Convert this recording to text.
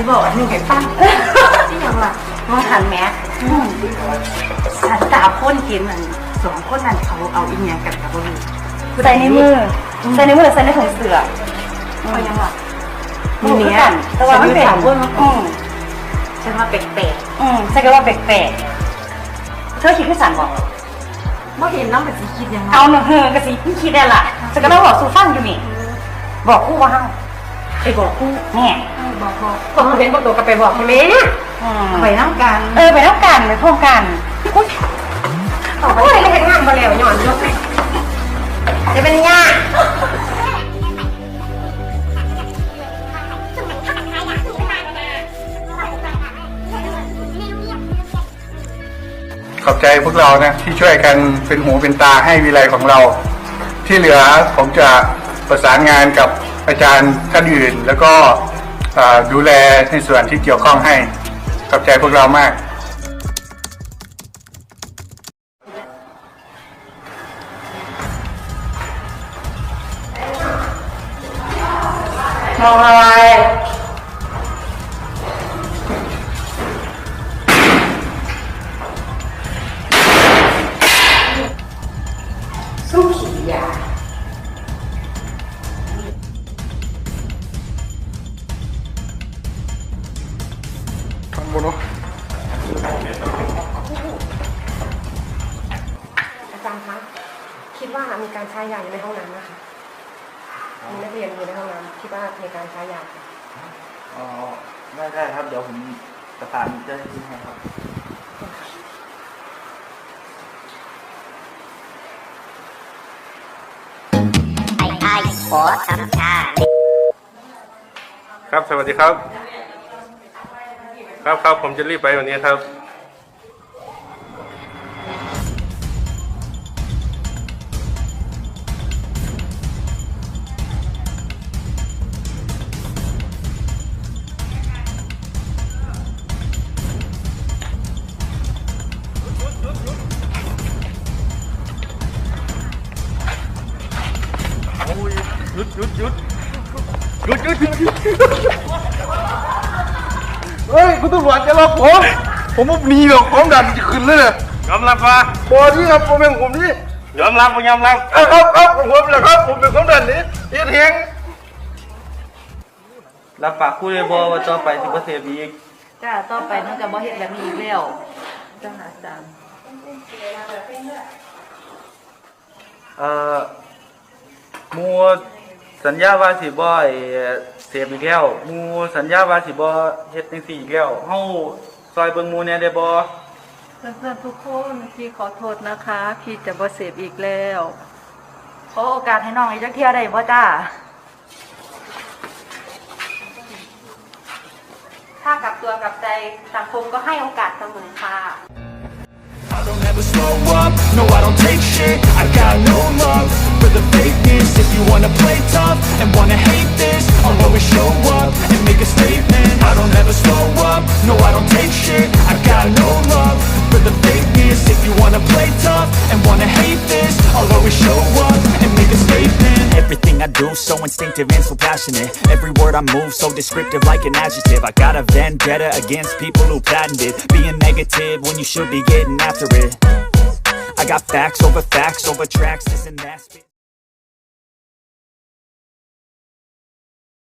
พี่บอกว่าหนูเห็นปั้นที่ยังล่ะมาหันแม่สันตาพ่นเห็นมันสองคนนั้นเขาเอาอีเมียกันกับมือใส่ในมือใส่ในมือใส่ในถุงเสือเขายังล่ะมีเนี้ยแต่ว่ามันเป็นฉันว่าอืมฉันว่าแปลกๆอืมฉันก็ว่าแปลกๆเธอคิดคือสันบอกเมื่อเห็นน้ำเป็นสีคิดยังไงเอาหนึ่งเฮอกะสิพี่คิดได้ล่ะฉันก็ต้องบอกสู่ฟังอยู่นี่บอกคู่ว่าเฮา ไปบอกคู่เนี่ยบอกบอกผมเห็นบอกตัวกับไปบอกใช่ไหมอืมไปน้ำกัน เออไปแล้วกันไปพร้อมกันอุ๊ยเอาไปเห็นงานมาแล้วหย่อนยกจะเป็นยากขอบใจพวกเรานะที่ช่วยกันเป็นหูเป็นตาให้วิไลของเรา ที่เหลือผมจะประสานงานกับ อาจารย์ท่านอื่น แล้วก็ดูแลในส่วนที่เกี่ยวข้องให้ขอบใจพวกเรามากม ทำบนอาจารย์คะ คิดว่ามีการใช้ยาอยู่ในห้องน้ำนะคะ มีนักเรียนอยู่ในห้องน้ำคิดว่ามีการใช้ยาค่ะอ๋อได้ได้ครับ เดี๋ยวผมประสานเจ้าหน้าที่ให้ครับ ไอ้ไอ้ขอทำชา ครับ สวัสดีครับ ครับครับผมจะรีบไปวันนี้ครับโอ้ยหยุดหยุดหยุดหยุดหยุดหยุดหยุด เฮ้ยคุณตำรวจจะรับผม ผมว่ามีหรอกของดันจะขึ้นเลยนะยอมรับว่าบอนี่ครับผมเป็นผมนี่ยอมรับบ่ยอมรับเอาครับครับผมแหละครับ ผมเป็นของดันนี้เฮ็ดเฮงรับปากคู่เลยบอว่าต่อไปสิบเปอร์เซ็นต์อีกจ้าต่อไปน้องจะบ่เห็นแบบนี้อีกแล้วจ้าอาจารย์เอ่อมัว สัญญาว่าสิบ่ไอ้เสพอีกแล้วหมูสัญญาว่าสิบ่เฮ็ดจังซี่อีกแล้วเฮาซอยเบิ่งหมูแหน่ได้บ่เพื่อนๆทุกคนพี่ขอโทษนะคะพี่จะบ่เสพอีกแล้ว ขอโอกาสให้น้องอีกจักเที่ยวได้บ่จ้าถ้ากลับตัวกลับใจสังคมก็ให้โอกาสเสมอค่ะ I don't ever slow up, no I don't take shit I got no love for the fakeness If you wanna play tough play tough and wanna hate this. I'll always show up and make a statement. Everything I do so instinctive and so passionate. Every word I move so descriptive like an adjective. I got a vendetta against people who patented Being negative when you should be getting after it. I got facts over facts over tracks, this and that